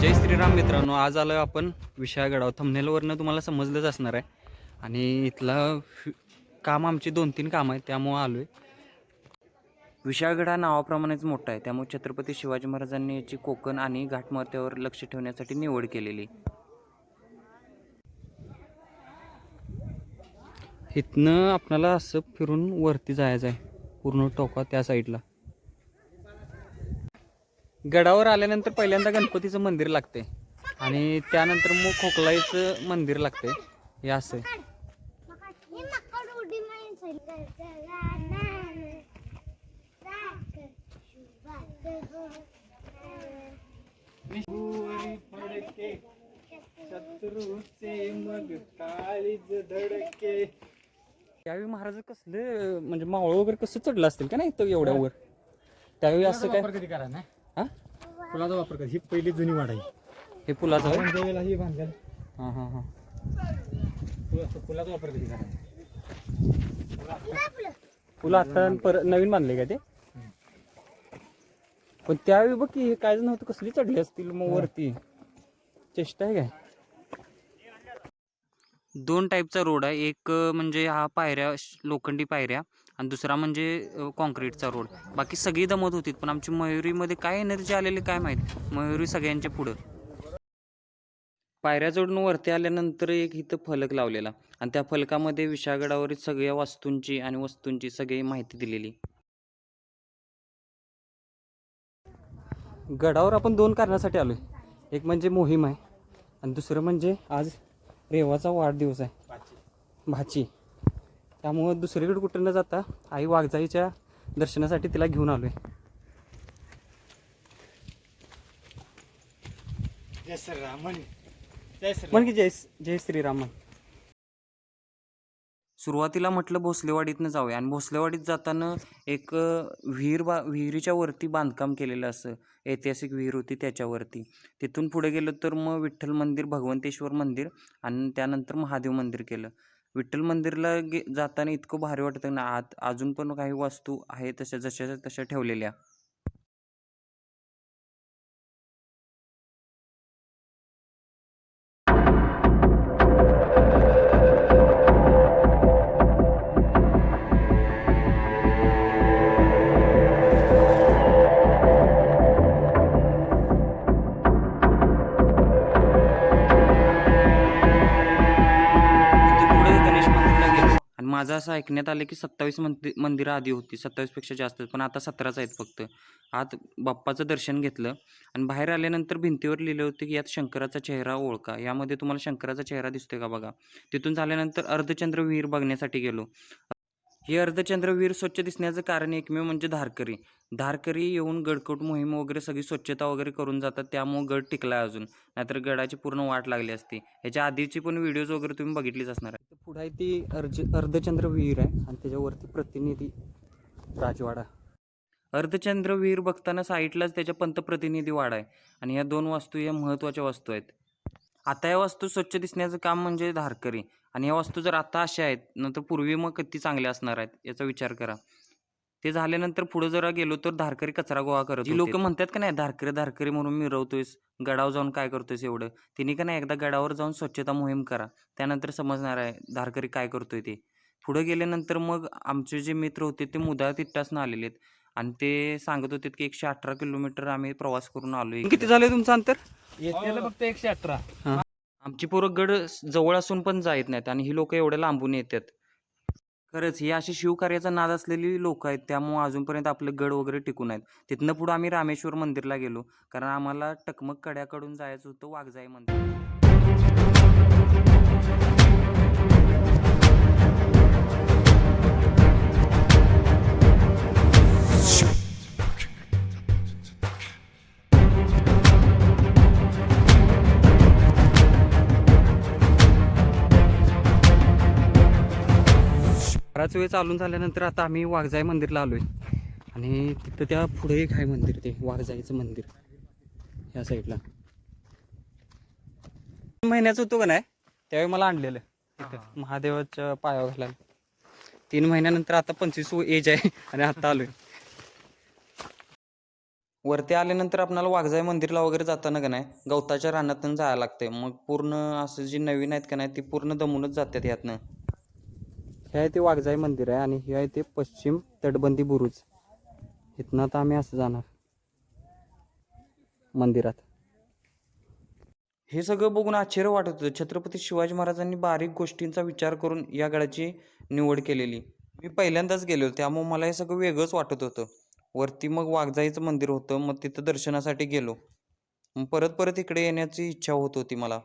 श्रीराम मित्रांनो आज आलोय आपण विशाळगडावर. थंबनेलवरनं तुम्हाला समजलंच असणार आहे. आणि इथला फि- काम आमची दोन तीन कामं आहेत त्यामुळं आलोय. विशाळगड हा नावाप्रमाणेच मोठा आहे त्यामुळे छत्रपती शिवाजी महाराजांनी याची कोकण आणि घाटमाथ्यावर लक्ष ठेवण्यासाठी निवड केलेली. इथनं आपल्याला असं फिरून वरती जायचं आहे पूर्ण टोका त्या साईडला गडावर आल्यानंतर पहिल्यांदा गणपतीचं मंदिर लागते आणि त्यानंतर मग खोकलाईचं मंदिर लागते हे असं त्यावेळी महाराज कसले म्हणजे मावळ वगैरे कसं चढलं असतील का नाही तर एवढ्या वर त्यावेळी असं काय? कधी करा नाही. फुलाचा वापर करा. ही पहिली जुनी वाट आहे. हे पुलाचं होय? ही हा हा हा. फुलाचा वापर कधी करा पुल आता पर नवीन बांधले का ते? पण त्यावेळी बघ की हे काय नव्हतं कसली चढली असतील मग वरती. चेष्टा आहे काय? दोन टाईपचा रोड आहे. एक अं, म्हणजे हा पायऱ्या श- लोखंडी पायऱ्या. आणि दुसरा म्हणजे कॉन्क्रीटचा रोड. बाकी सगळी दमत होती पण आमची मयुरीमध्ये काय एनर्जी आलेली काय माहीत? मयुरी सगळ्यांच्या पुढं. पायऱ्या चढून वरती आल्यानंतर एक इथं फलक लावलेला. आणि त्या फलकामध्ये विशागडावरील सगळ्या वास्तूंची आणि वस्तूंची सगळी माहिती दिलेली. गडावर आपण दोन कारणासाठी आलोय. एक म्हणजे मोहीम आहे. आणि दुसरं म्हणजे आज रेवाचा वाढदिवस आहे. भाची. त्यामुळं दुसरीकडे कुठं न जाता आई वाघजाईच्या दर्शनासाठी तिला घेऊन आलोय. जय श्रीराम म्हण जय म्हण की जय जय श्रीराम सुरुवातीला म्हटलं भोसलेवाडीतनं जाऊया. आणि भोसलेवाडीत जाताना एक विहीर बा विहिरीच्या वरती बांधकाम केलेलं असं ऐतिहासिक विहीर होती त्याच्यावरती. तिथून पुढे गेलो तर मग विठ्ठल मंदिर भगवंतेश्वर मंदिर आणि त्यानंतर महादेव मंदिर केलं. विठ्ठल मंदिरला गे जाताना इतकं भारी वाटतं ना आत अजून पण काही वस्तू आहे तशा जशा तशा ठेवलेल्या. माझं असं ऐकण्यात आलं की सत्तावीस मंदिर मंदिरं आधी होती. सत्तावीसपेक्षा जास्त पण आता सतराच आहेत फक्त. आत बाप्पाचं दर्शन घेतलं आणि बाहेर आल्यानंतर भिंतीवर लिहिलं होतं की यात शंकराचा चेहरा ओळखा. यामध्ये तुम्हाला शंकराचा चेहरा दिसतोय का बघा? तिथून झाल्यानंतर अर्धचंद्र विहीर बघण्यासाठी गेलो. हे अर्धचंद्र विहीर स्वच्छ दिसण्याचं कारण एकमेव म्हणजे धारकरी. धारकरी येऊन गडकोट मोहीम वगैरे सगळी स्वच्छता वगैरे करून जातात त्यामुळं गड टिकला अजून. नाहीतर गडाची पूर्ण वाट लागली असती. ह्याच्या आधीची पण व्हिडिओज वगैरे तुम्ही बघितलीच असणार आहे पुढे ती अर्ज अर्धचंद्र विहीर आहे आणि त्याच्यावरती प्रतिनिधी राजवाडा. अर्धचंद्र विहीर बघताना साईडलाच त्याच्या पंतप्रतिनिधी वाडा आहे. आणि या दोन वास्तू या महत्त्वाच्या वास्तू आहेत. आता या वास्तू स्वच्छ दिसण्याचं काम म्हणजे धारकरी. आणि या वास्तू जर आता अशा आहेत नंतर पूर्वी मग किती चांगल्या असणार आहेत याचा विचार करा. ते झाल्यानंतर पुढे जरा गेलो तर धारकरी कचरा गोळा करत जी लोक म्हणतात का नाही धारकरी धारकरी म्हणून मिरवतोयस गडावर जाऊन काय करतोयस एवढं? तिने का नाही एकदा गडावर जाऊन स्वच्छता मोहीम करा. त्यानंतर समजणार आहे धारकरी काय करतोय ते. पुढे गेल्यानंतर मग आमचे जे मित्र होते ते मुदाळ तिट्टासनं आलेले आहेत. आणि ते सांगत होते की एकशे अठरा किलोमीटर आम्ही प्रवास करून आलोय. किती झाले तुमचं अंतर? फक्त एकशे अठरा. आमची पोरं गड जवळ असून पण जायत नाहीत आणि ही लोक एवढ्या लांबून येतात. खरंच ही अशी शिवकार्याचा नाद असलेली लोक आहेत त्यामुळं अजूनपर्यंत आपलं गड वगैरे टिकून आहेत तिथनं पुढं आम्ही रामेश्वर मंदिरला गेलो कारण आम्हाला टकमक कड्याकडून जायचं होतं वाघजाई मंदिर. बराच वेळ चालून झाल्यानंतर आता आम्ही वाघजाई मंदिरला आलोय. आणि तिथं त्या पुढे एक आहे मंदिर ते वाघजाईचं मंदिर. या साईडला. महिन्याचं होतो का नाही? त्यावेळी मला आणलेलं तिथं. महादेवाच्या पायावर घालायला. तीन महिन्यानंतर आता पंचवीस एज आहे आणि आता आलोय. वरती आल्यानंतर आपल्याला वाघजाई मंदिरला वगैरे जाताना का नाही गवताच्या रानातून जायला लागते मग पूर्ण असं जी नवीन आहेत का नाही ती पूर्ण दमूनच जातात यातनं. हे आहे ते वाघजाई मंदिर आहे आणि हे आहे ते पश्चिम तटबंदी बुरुज. इथनं आता आम्ही असं जाणार. मंदिरात. हे सगळं बघून आश्चर्य वाटत होतं. छत्रपती शिवाजी महाराजांनी बारीक गोष्टींचा विचार करून या गडाची निवड केलेली. मी पहिल्यांदाच गेलो त्यामुळे मला हे सगळं वेगळंच वाटत होतं. वरती मग वाघजाईचं मंदिर होतं मग तिथं दर्शनासाठी गेलो. मग परत परत इकडे येण्याची इच्छा होत होती मला.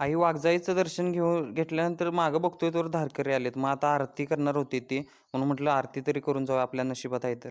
आई वाघजाईचं दर्शन घेऊन घेतल्यानंतर मागं बघतोय तर धारकरी आलेत. मग आता आरती करणार होती ती. म्हणून म्हटलं आरती तरी करून जाऊ आपल्या नशिबात आहे तर.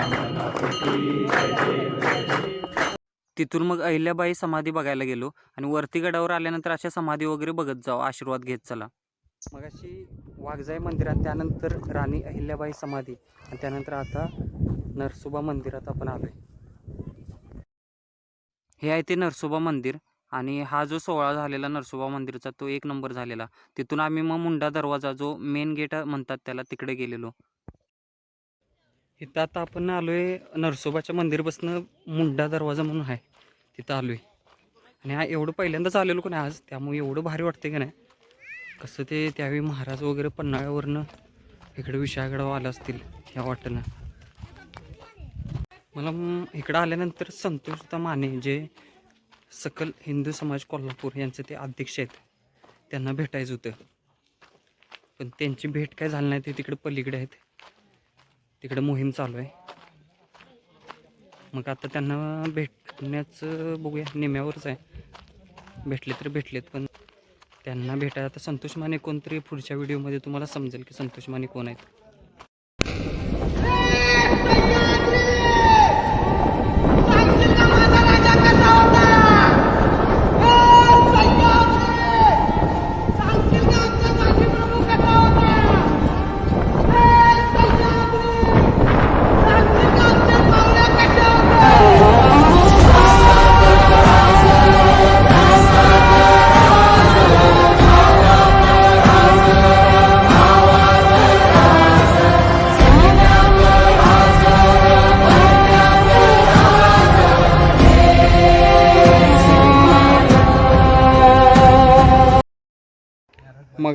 तिथून मग अहिल्याबाई समाधी बघायला गेलो आणि वरती गडावर आल्यानंतर अशा समाधी वगैरे बघत जाऊ आशीर्वाद घेत चला. मग अशी वाघजाई मंदिरात त्यानंतर राणी अहिल्याबाई समाधी आणि त्यानंतर आता नरसोबा मंदिरात आपण आलोय. हे आहे ते नरसोबा मंदिर आणि हा जो सोहळा झालेला नरसोबा मंदिरचा तो एक नंबर झालेला. तिथून आम्ही मग मुंडा दरवाजा जो मेन गेट म्हणतात त्याला तिकडे गेलेलो. इथं आता आपण आलोय नरसोबाच्या मंदिरपासून मुंडा दरवाजा म्हणून आहे. तिथं आलो आहे आणि हा एवढं पहिल्यांदाच आलेलो कोण नाही आज त्यामुळे एवढं भारी वाटते की नाही. कसं ते त्यावेळी महाराज वगैरे पन्हाळ्यावरनं इकडे विशाळगडावर आलं असतील ह्या वाटेनं. मला इकडं आल्यानंतर संतोषता माने जे सकल हिंदू समाज कोल्हापूर यांचे ते अध्यक्ष आहेत त्यांना भेटायचं होतं. पण त्यांची भेट काय झाली नाही ते तिकडे पलीकडे आहेत. तिकडे मोहीम चालू आहे. मग आता त्यांना भेट मॅच बघूया. निम्यावरच आहे. भेटले तर भेटलेत पण त्यांना भेटायला आता संतोष माने कोणतरी पुढच्या व्हिडिओमध्ये तुम्हाला समजेल की संतोष माने कोण आहेत.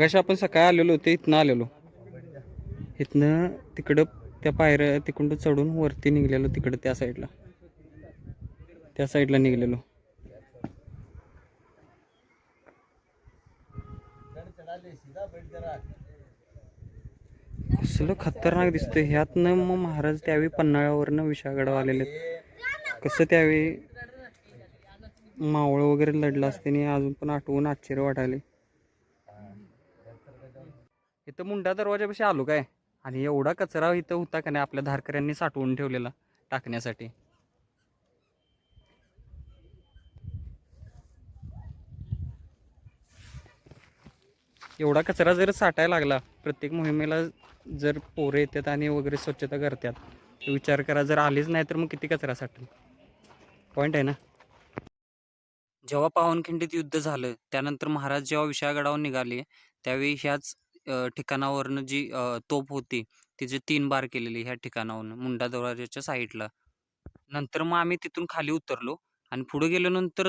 मगाशी आपण सकाळी आलेलो होते इथनं आलेलो. इथनं तिकडं त्या पायऱ्या तिकडं चढून वरती निघलेलो तिकडं त्या साईडला. त्या साईडला निघलेलो. कसलं खतरनाक दिसतंय. ह्यातनं मग महाराज त्यावेळी पन्हाळ्यावरनं विशागडाव आलेले कसं त्यावेळी मावळं वगैरे लढलं असते आणि अजून पण आठवून आश्चर्य वाटायले इथं मुंडा दरवाजापाशी आलो काय? आणि एवढा कचरा इथं होता का नाही आपल्या धारकऱ्यांनी साठवून ठेवलेला टाकण्यासाठी. एवढा कचरा जर साठायला लागला प्रत्येक मोहिमेला जर पोरं येतात आणि वगैरे स्वच्छता करतात तर विचार करा जर आलीच नाही तर मग किती कचरा साठेल? पॉईंट आहे ना? जेव्हा पावनखिंडीत युद्ध झालं त्यानंतर महाराज जेव्हा विशाळगडावर निघाले त्यावेळी ह्याच अ, ठिकाणावरनं जी अ, तोप होती तिचे तीन बार केलेली ह्या ठिकाणावरनं मुंडा दरवाजाच्या साईडला. नंतर मग आम्ही तिथून खाली उतरलो आणि पुढे गेल्यानंतर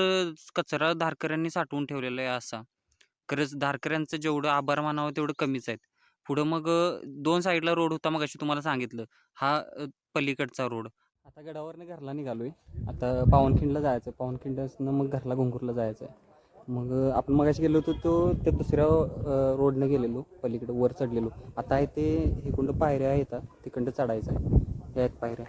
कचरा धारकऱ्यांनी साठवून ठेवलेला आहे असा. खरंच धारकऱ्यांचं जेवढं आभार मानावं तेवढं कमीच आहेत. पुढं मग अ, दोन साईडला रोड होता मग अशी तुम्हाला सांगितलं. हा अ, पलीकडचा रोड. आता गडावरनं घरला निघालोय. आता पावनखिंडला जायचं पावनखिंडनं मग घरला घुंगूरला जायचं आहे मग आपण मगाशी गेलो होतो तो त्या दुसऱ्या रोडनं गेलेलो पलीकडे वर चढलेलो. आता आहे ते इकडं पायऱ्या येतात तिकडं चढायचं आहे. हे आहेत पायऱ्या.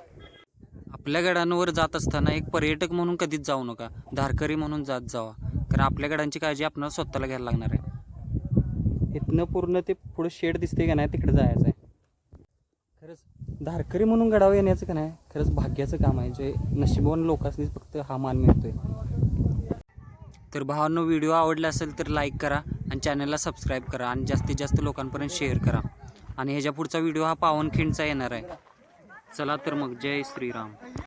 आपल्या गडांवर जात असताना एक पर्यटक म्हणून कधीच जाऊ नका. धारकरी म्हणून जात जावा. कारण आपल्या गडांची काळजी आपल्याला स्वतःला घ्यायला लागणार आहे. इथनं पूर्ण ते पुढे शेड दिसते का नाही तिकडे जायचं आहे. खरंच धारकरी म्हणून गडावर येण्याचं का नाही खरंच भाग्याचं काम आहे. जे नशिबवान लोकांनी फक्त हा मान मिळतोय. तर भावांनो व्हिडिओ आवडला असेल तर लाईक करा आणि चॅनलला सबस्क्राईब करा आणि जास्तीत जास्त लोकांपर्यंत शेअर करा. आणि ह्याच्या पुढचा व्हिडिओ हा पावनखिंडचा येणार आहे. चला तर मग जय श्रीराम.